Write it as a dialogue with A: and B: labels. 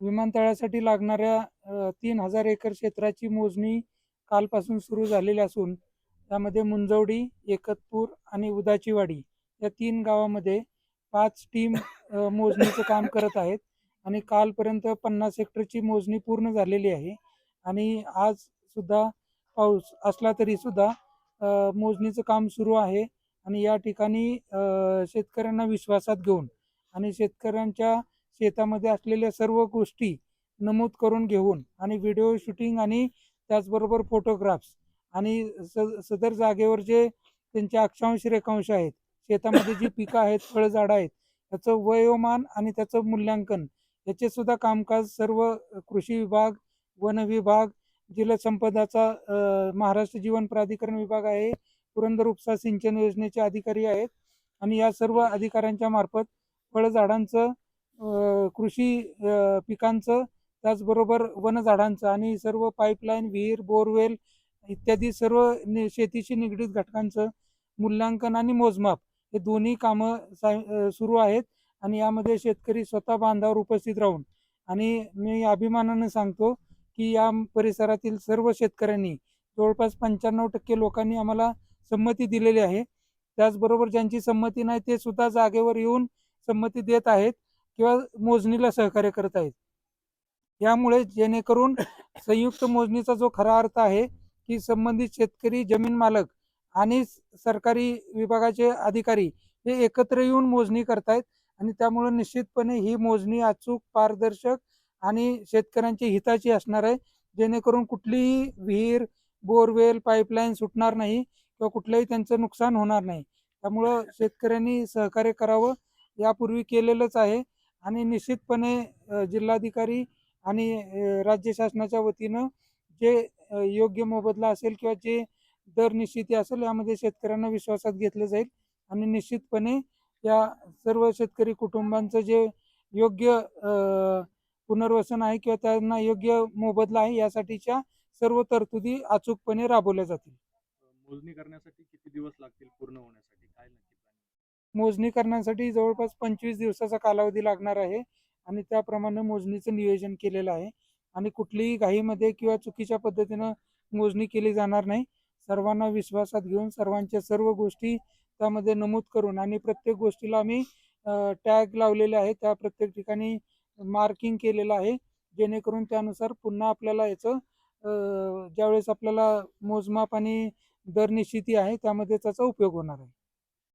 A: विमानतळासाठी लागणाऱ्या तीन हजार एकर क्षेत्राची मोजणी कालपासून सुरू झालेली असून त्यामध्ये मुंजवडी एकतपूर आणि उदाचीवाडी या तीन गावामध्ये पाच टीम मोजणीचं काम करत आहेत आणि कालपर्यंत पन्नास हेक्टरची मोजणी पूर्ण झालेली आहे आणि आज सुद्धा पाऊस असला तरी सुद्धा मोजणीचं काम सुरू आहे आणि या ठिकाणी शेतकऱ्यांना विश्वासात घेऊन आणि शेतकऱ्यांच्या शेतामध्ये असलेल्या सर्व गोष्टी नमूद करून घेऊन आणि व्हिडिओ शूटिंग आणि त्याचबरोबर फोटोग्राफ्स आणि स सदर जागेवर जे त्यांचे अक्षांश रेखांश आहेत शेतामध्ये जी पिकं आहेत फळझाडं आहेत त्याचं वयोमान आणि त्याचं मूल्यांकन याचे सुद्धा कामकाज सर्व कृषी विभाग वन विभाग जलसंपदाचा महाराष्ट्र जीवन प्राधिकरण विभाग आहे पुरंदर उपसा सिंचन योजनेचे अधिकारी आहेत आणि या सर्व अधिकाऱ्यांच्या मार्फत फळझाडांचं कृषी पिकांचं त्याचबरोबर वनझाडांचं आणि सर्व पाईपलाईन विहीर बोरवेल इत्यादी सर्व नि शेतीशी निगडीत घटकांचं मूल्यांकन आणि मोजमाप हे दोन्ही कामं सा सुरू आहेत आणि यामध्ये शेतकरी स्वतः बांधावर उपस्थित राहून आणि मी अभिमानानं सांगतो की या परिसरातील सर्व शेतकऱ्यांनी जवळपास पंच्याण्णव टक्के लोकांनी आम्हाला संमती दिलेली आहे. त्याचबरोबर ज्यांची संमती नाही ते सुद्धा जागेवर येऊन संमती देत आहेत. किंवा मोजणीला सहकार्य करत आहेत. यामुळे जेणेकरून संयुक्त मोजणीचा जो खरा अर्थ आहे की संबंधित शेतकरी जमीन मालक आणि सरकारी विभागाचे अधिकारी हे एकत्र येऊन मोजणी करतायत आणि त्यामुळे निश्चितपणे ही मोजणी अचूक पारदर्शक आणि शेतकऱ्यांच्या हिताची असणार आहे. जेणेकरून कुठलीही विहीर बोरवेल पाईपलाईन सुटणार नाही किंवा कुठलंही त्यांचं नुकसान होणार नाही. त्यामुळं शेतकऱ्यांनी सहकार्य करावं. यापूर्वी केलेलंच आहे. आणि निश्चितपणे जिल्हाधिकारी आणि राज्य शासनाच्या वतीनं जे योग्य मोबदला असेल किंवा जे दर निश्चिती असेल यामध्ये शेतकऱ्यांना विश्वासात घेतलं जाईल आणि निश्चितपणे या सर्व शेतकरी कुटुंबांचं जे योग्य पुनर्वसन आहे किंवा त्यांना योग्य मोबदला आहे यासाठीच्या सर्व तरतुदी अचूकपणे राबवल्या जातील
B: मोजणी करण्यासाठी किती दिवस लागतील पूर्ण होण्यासाठी काय नक्की?
A: मोजणी करण्यासाठी जवळपास पंचवीस दिवसाचा कालावधी लागणार आहे आणि त्याप्रमाणे मोजणीचं नियोजन केलेलं आहे. आणि कुठलीही घाईमध्ये किंवा चुकीच्या पद्धतीनं मोजणी केली जाणार नाही. सर्वांना विश्वासात घेऊन सर्वांच्या सर्व गोष्टी त्यामध्ये नमूद करून आणि प्रत्येक गोष्टीला आम्ही टॅग लावलेले आहे. त्या प्रत्येक ठिकाणी मार्किंग केलेलं आहे. जेणेकरून त्यानुसार पुन्हा आपल्याला याचं ज्यावेळेस आपल्याला मोजमाप आणि दर निश्चिती आहे त्यामध्ये त्याचा उपयोग होणार आहे.